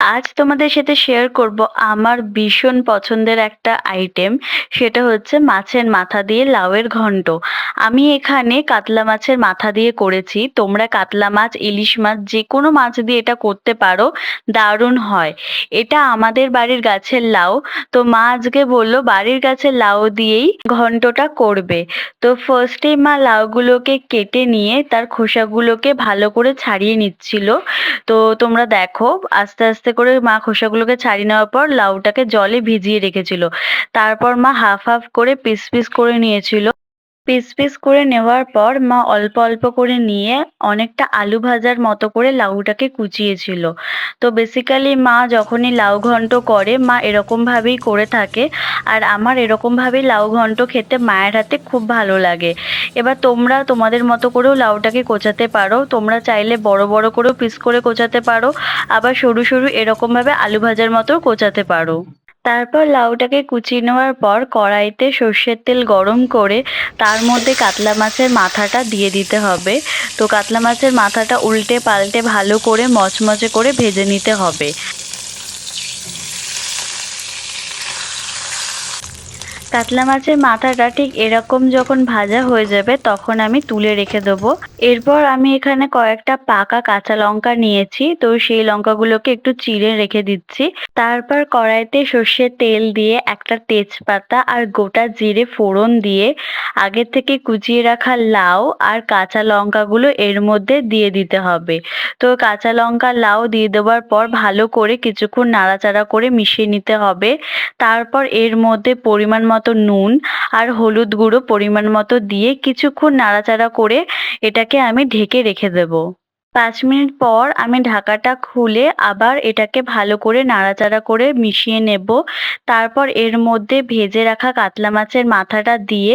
আজ তোমাদের সাথে শেয়ার করব আমার ভীষণ পছন্দের একটা আইটেম সেটা হচ্ছে মাছের মাথা দিয়ে লাউয়ের ঘন্ট। আমি এখানে কাতলা মাছের মাথা দিয়ে করেছি। তোমরা কাতলা মাছ, ইলিশ মাছ যে কোনো মাছ দিয়ে এটা করতে পারো। দারুণ হয়। এটা আমাদের বাড়ির গাছের লাউ। তো মা আজকে বলল, বাড়ির গাছের লাউ দিয়েই ঘন্টটা করবে। তো ফার্স্টে মা লাউগুলোকে কেটে নিয়ে তার খোসাগুলোকে ভালো করে ছাড়িয়ে নিচ্ছিল। তো তোমরা দেখো, আস্তে আস্তে করে মা খোসাগুলোকে ছাড়িয়ে নেওয়ার পর লাউটাকে জলে ভিজিয়ে রেখেছিল। তারপর মা হাফ হাফ করে পিস পিস করে নিয়েছিল। পিস পিস করে নেওয়ার পর মা অল্প অল্প করে নিয়ে অনেকটা আলু ভাজার মতো করে লাউটাকে কুচিয়েছিল। তো বেসিক্যালি মা যখনই লাউ ঘন্ট করে, মা এরকমভাবেই করে থাকে। আর আমার এরকমভাবেই লাউ ঘন্ট খেতে মায়ের হাতে খুব ভালো লাগে। এবার তোমরা তোমাদের মতো করেও লাউটাকে কোচাতে পারো। তোমরা চাইলে বড় বড় করেও পিস করে কোচাতে পারো। আবার সরু সরু এরকমভাবে আলু ভাজার মতো কোচাতে পারো। তারপর লাউটাকে কুচিয়ে নেওয়ার পর কড়াইতে সর্ষের তেল গরম করে তার মধ্যে কাতলা মাছের মাথাটা দিয়ে দিতে হবে। তো কাতলা মাছের মাথাটা উল্টে পাল্টে ভালো করে মচমচে করে ভেজে নিতে হবে। কাতলা মাছের মাথাটা ঠিক এরকম যখন ভাজা হয়ে যাবে, তখন আমি তুলে রেখে দেবো। এরপর আমি এখানে কয়েকটা পাকা কাঁচা লঙ্কা নিয়েছি, তো সেই লঙ্কাগুলোকে একটু চিড়ে রেখে দিচ্ছি। তারপর কড়াইতে সর্ষের তেল দিয়ে একটা তেজপাতা আর গোটা জিরে ফোড়ন দিয়ে আগে থেকে কুচিয়ে রাখা লাউ আর কাঁচা লঙ্কাগুলো এর মধ্যে দিয়ে দিতে হবে। তো কাঁচা লঙ্কা, লাউ দিয়ে দেওয়ার পর ভালো করে কিছুক্ষণ নাড়াচাড়া করে মিশিয়ে নিতে হবে। তারপর এর মধ্যে পরিমাণ মতো নুন আর হলুদ গুঁড়ো পরিমাণ মতো দিয়ে কিছুক্ষণ নাড়াচাড়া করে এটাকে আমি ঢেকে রেখে দেবো। পাঁচ মিনিট পর আমি ঢাকাটা খুলে আবার এটাকে ভালো করে নাড়াচাড়া করে মিশিয়ে নেব। তারপর এর মধ্যে ভেজে রাখা কাতলা মাছের মাথাটা দিয়ে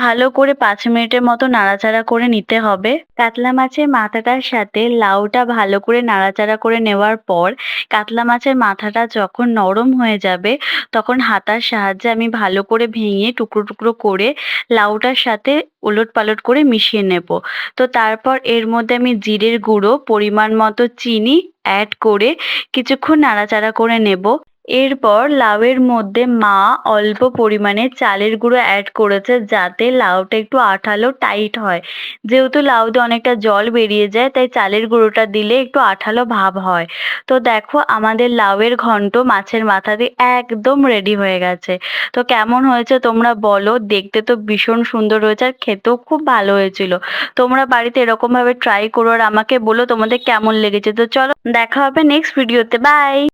ভালো করে পাঁচ মিনিটের মতো নাড়াচাড়া করে নিতে হবে। কাতলা মাছের মাথাটার সাথে লাউটা ভালো করে নাড়াচাড়া করে নেওয়ার পর কাতলা মাছের মাথাটা যখন নরম হয়ে যাবে তখন হাতার সাহায্যে আমি ভালো করে ভেঙে টুকরো টুকরো করে লাউটার সাথে ওলট পালট করে মিশিয়ে নেব। তো তারপর এর মধ্যে আমি জিরের গুঁড়ো, পরিমাণ মতো চিনি অ্যাড করে কিছুক্ষণ নাড়াচাড়া করে নেব। এরপর লাউয়ের মধ্যে মা অল্প পরিমাণে চালের গুঁড়ো অ্যাড করেছে যাতে লাউটা একটু আঠালো টাইট হয়। যেহেতু লাউতে অনেকটা জল বেরিয়ে যায়, তাই চালের গুঁড়োটা দিলে একটু আঠালো ভাব হয়। তো দেখো আমাদের লাউয়ের ঘন্ট মাছের মাথা দিয়ে একদম রেডি হয়ে গেছে। তো কেমন হয়েছে তোমরা বলো? দেখতে তো ভীষণ সুন্দর হয়েছে আর খেতেও খুব ভালো হয়েছিল। তোমরা বাড়িতে এরকমভাবে ট্রাই করো আর আমাকে বলো তোমাদের কেমন লেগেছে। তো চলো দেখা হবে নেক্সট ভিডিওতে বাই